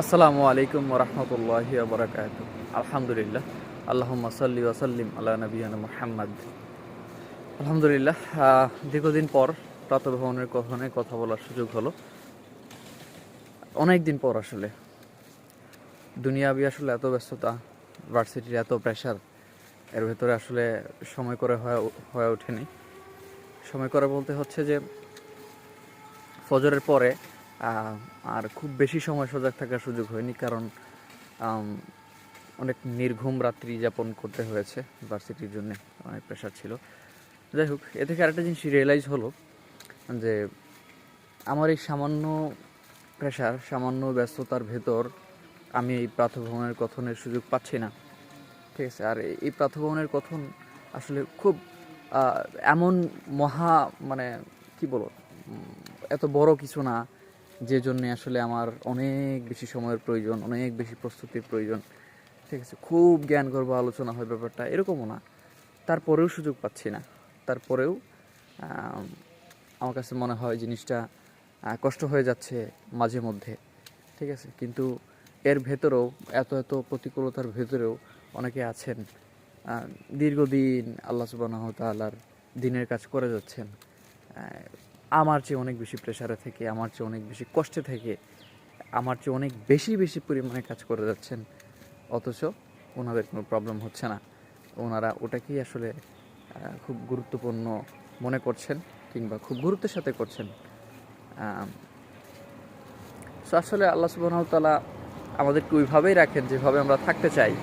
আসসালামু আলাইকুম রহমতুল্লাহ বরকাত আলহামদুলিল্লাহ, আল্লাহুম্মা সাল্লি ওয়াসাল্লিম আলা নবিয়ানা মুহাম্মদ। আলহামদুলিল্লাহ দীর্ঘদিন পর প্রাতভবনের কথনে কথা বলার সুযোগ হলো। অনেক দিন পর আসলে। দুনিয়াবি আসলে এত ব্যস্ততা, ভার্সিটির এত প্রেশার এর ভেতরে আসলে সময় করে হয়ে ওঠেনি। সময় করে বলতে হচ্ছে যে, ফজরের পরে আর খুব বেশি সময় সজাগ থাকার সুযোগ হয়নি কারণ অনেক নির্ঘুম রাত্রি যাপন করতে হয়েছে ভার্সিটির জন্য অনেক প্রেশার ছিল। যাই হোক এ থেকে আরেকটা জিনিস রিয়েলাইজ হলো যে আমার এই সামান্য প্রেশার সামান্য ব্যস্ততার ভেতর আমি এই প্রাতভ্রমণের কথনের সুযোগ পাচ্ছি না। ঠিক আছে আর এই প্রাতভ্রমণের কথন আসলে খুব এমন মহা মানে কি উম, এত বড় কিছু না। যে জন্যে আসলে আমার অনেক বেশি সময়ের প্রয়োজন, অনেক বেশি প্রস্তুতির প্রয়োজন। ঠিক আছে? খুব জ্ঞান করব আলোচনা হয় ব্যাপারটা, এরকমও না। তারপরেও সুযোগ পাচ্ছি না। তারপরেও আমার কাছে মনে হয় জিনিসটা কষ্ট হয়ে যাচ্ছে মাঝে মধ্যে। ঠিক আছে? কিন্তু এর ভেতরেও, এত এত প্রতিকূলতার ভেতরেও অনেকে আছেন দীর্ঘদিন আল্লাহ সুবাহ তাল্লার দিনের কাজ করে যাচ্ছেন। আমার চেয়ে অনেক বেশি প্রেশারে থেকে, আমার চেয়ে অনেক বেশি কষ্টে থেকে, আমার চেয়ে অনেক বেশি বেশি পরিমাণে কাজ করে যাচ্ছেন। অথচ ওনাদের কোনো প্রবলেম হচ্ছে না। ওনারা ওটাকেই আসলে খুব গুরুত্বপূর্ণ মনে করছেন কিংবা খুব গুরুত্বের সাথে করছেন। সো আসলে আল্লাহ সুবাহতালা আমাদেরকে ওইভাবেই রাখেন যেভাবে আমরা থাকতে চাই।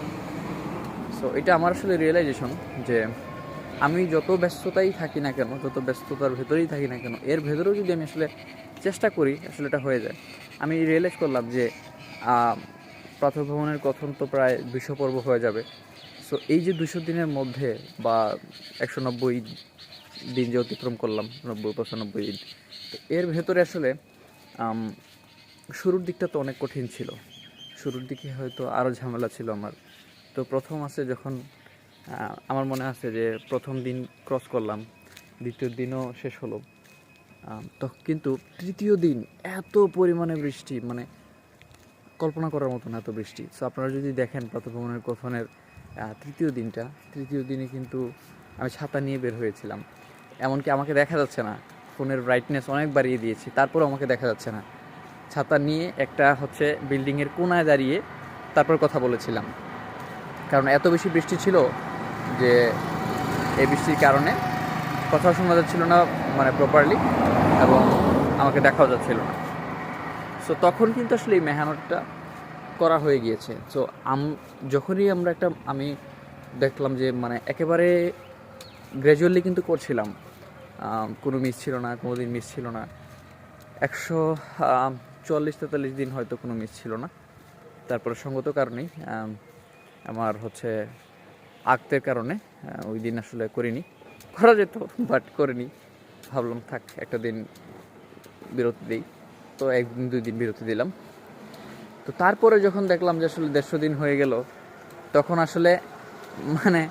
সো এটা আমার আসলে রিয়েলাইজেশন যে আমি যত ব্যস্ততাই থাকি না কেন যত ব্যস্ততার ভেতরেই থাকি না কেন এর ভেতরেও যদি আমি আসলে চেষ্টা করি আসলে এটা হয়ে যায়। আমি রিয়েলাইজ করলাম যে আহ, প্রাতঃভ্রমণের কথন তো প্রায় দুশো পর্ব হয়ে যাবে। সো এই যে দুশো দিনের মধ্যে বা একশো নব্বই দিন যে অতিক্রম করলাম নব্বই পঁচানব্বই দিন তো এর ভেতরে আসলে শুরুর দিকটা তো অনেক কঠিন ছিল। শুরুর দিকে হয়তো আরও ঝামেলা ছিল আমার। তো প্রথম আছে যখন আমার মনে আছে যে প্রথম দিন ক্রস করলাম, দ্বিতীয় দিনও শেষ হলো। তো কিন্তু তৃতীয় দিন এত পরিমাণে বৃষ্টি মানে কল্পনা করার মতন এত বৃষ্টি। সো আপনারা যদি দেখেন প্রাতভ্রমণের কথনের তৃতীয় দিনটা, তৃতীয় দিনে কিন্তু আমি ছাতা নিয়ে বের হয়েছিলাম। এমনকি আমাকে দেখা যাচ্ছে না, ফোনের ব্রাইটনেস অনেক বাড়িয়ে দিয়েছি, তারপরও আমাকে দেখা যাচ্ছে না। ছাতা নিয়ে একটা হচ্ছে বিল্ডিংয়ের কোনায় দাঁড়িয়ে তারপর কথা বলেছিলাম। কারণ এত বেশি বৃষ্টি ছিল যে এই বৃষ্টির কারণে কথা শোনা যাচ্ছিল না মানে প্রপারলি এবং আমাকে দেখাও যাচ্ছিল না। সো তখন কিন্তু আসলে এই মেহনতটা করা হয়ে গিয়েছে। সো আম যখনই আমরা একটা আমি দেখলাম যে মানে একেবারে গ্র্যাজুয়ালি কিন্তু করছিলাম। কোনো মিস ছিল না কোনো দিন মিস ছিল না। একশো আম, চুয়াল্লিশ তেতাল্লিশ দিন হয়তো কোনো মিস ছিল না। তারপরে সঙ্গত কারণেই আমার হচ্ছে আক্তের কারণে ওই দিন আসলে করিনি। করা যেত বাট করিনি। ভাবলাম থাক একটা দিন বিরতি দিই। তো একদিন দুই দিন বিরতি দিলাম। তো তারপরে যখন দেখলাম যে আসলে দেড়শো দিন হয়ে গেল তখন আসলে মানে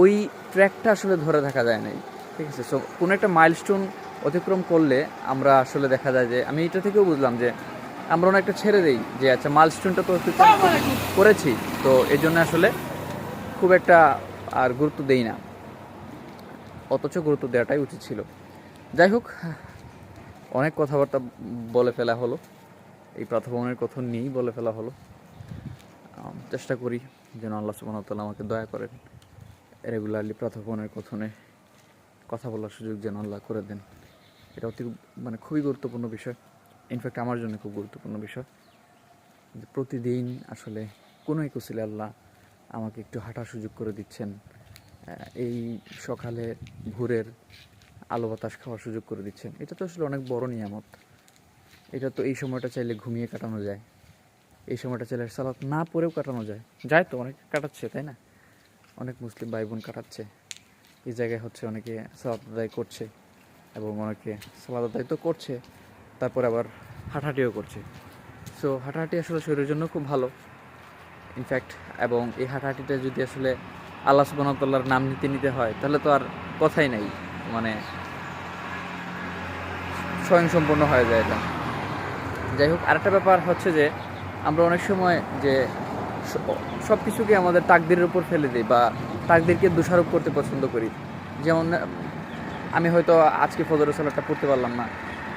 ওই ট্র্যাকটা আসলে ধরে থাকা যায় নাই। ঠিক আছে? সো কোনো একটা মাইলস্টোন অতিক্রম করলে আমরা আসলে দেখা যায় যে আমি এটা থেকেও বুঝলাম যে আমরা অনেকটা ছেড়ে দিই যে আচ্ছা মাইলস্টোনটা তো অতিক্রম করেছি। তো এই জন্য আসলে খুব একটা আর গুরুত্ব দেই না। অথচ গুরুত্ব দেওয়াটাই উচিত ছিল। যাই হোক, অনেক কথাবার্তা বলে ফেলা হলো। এই প্রাথভবনের কথন নিয়েই বলে ফেলা হলো। চেষ্টা করি যেন আল্লাহ সুবাহতাল্লাহ আমাকে দয়া করেন, রেগুলারলি প্রাথভবনের কথনে কথা বলার সুযোগ যেন আল্লাহ করে দেন। এটা অতি মানে খুবই গুরুত্বপূর্ণ বিষয়। ইনফ্যাক্ট আমার জন্য খুব গুরুত্বপূর্ণ বিষয়। যে প্রতিদিন আসলে কোনো এক উসিলে আল্লাহ আমাকে একটু হাঁটার সুযোগ করে দিচ্ছেন। এই সকালে ভোরের আলো বাতাস খাওয়ার সুযোগ করে দিচ্ছেন। এটা তো আসলে অনেক বড় নিয়ামত। এটা তো এই সময়টা চাইলে ঘুমিয়ে কাটানো যায়। এই সময়টা চাইলে সালাত না পরেও কাটানো যায়। যায় তো, অনেকে কাটাচ্ছে, তাই না? অনেক মুসলিম ভাই বোন কাটাচ্ছে। এই জায়গায় হচ্ছে অনেকে সালাত আদায় করছে এবং অনেকে সালাদ আদায় তো করছে, তারপর আবার হাঁটাহাঁটিও করছে। সো হাঁটাহাঁটি আসলে শরীরের জন্য খুব ভালো। ইনফ্যাক্ট এবং এই হাঁটাহাঁটিটা যদি আসলে আল্লাহ সুবাহতাল্লাহর নাম নিতে নিতে হয় তাহলে তো আর কথাই নাই। মানে স্বয়ংসম্পূর্ণ হয়ে যায় এটা। যাই হোক আরেকটা ব্যাপার হচ্ছে যে আমরা অনেক সময় যে সব কিছুকে আমাদের তাকদিরের উপর ফেলে দিই বা তাকদিরকে দোষারোপ করতে পছন্দ করি। যেমন আমি হয়তো আজকে ফজরের সালাদটা পড়তে পারলাম না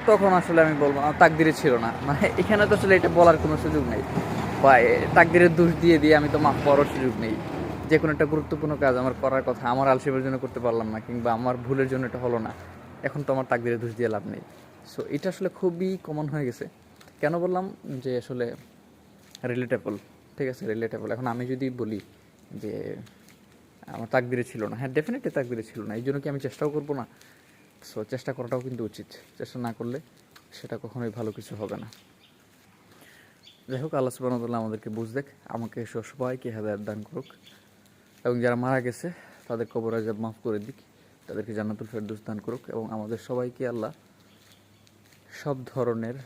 তখন আসলে আমি বলব "আহ, তাকদিরে ছিল না। মানে এখানে তো আসলে এটা বলার কোনো সুযোগ নেই। বা তাকদিরের দোষ দিয়ে দিয়ে আমি তো মাফ করার সুযোগ নেই। যে কোনো একটা গুরুত্বপূর্ণ কাজ আমার করার কথা, আমার আলসেমের জন্য করতে পারলাম না কিংবা আমার ভুলের জন্য এটা হলো না, এখন তো আমার তাকদিরের দোষ দিয়ে লাভ নেই। সো এটা আসলে খুবই কমন হয়ে গেছে। কেন বললাম? যে আসলে রিলেটেবল ঠিক আছে? রিলেটেবল এখন আমি যদি বলি যে আমার তাকদিরে ছিল না হ্যাঁ ডেফিনেটলি তাকদিরে ছিল না, এই জন্য কি আমি চেষ্টাও করব না? সো চেষ্টা করাটাও কিন্তু উচিত। চেষ্টা না করলে সেটা কখনোই ভালো কিছু হবে না। যাই হোক আল্লাহ সুবাহতাল্লাহ আমাদেরকে বুঝ দেখ, আমাকে সবাইকে হেদায়ত দান করুক। এবং যারা মারা গেছে, তাদের কবর আজাব মাফ করে দিক, তাদেরকে জান্নাতুল ফেরদৌস দান করুক এবং আমাদের সবাইকে আল্লাহ সব ধরনের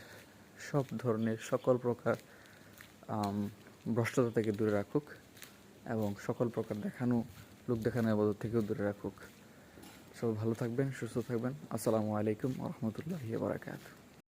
সব ধরনের সকল প্রকার ভ্রষ্টতা থেকে দূরে রাখুক এবং সকল প্রকার দেখানো, লোক দেখানো আবাদত থেকেও দূরে রাখুক। সবাই ভালো থাকবেন, সুস্থ থাকবেন। আসসালামু আলাইকুম রহমতুল্লাহি বারাকাতুহ।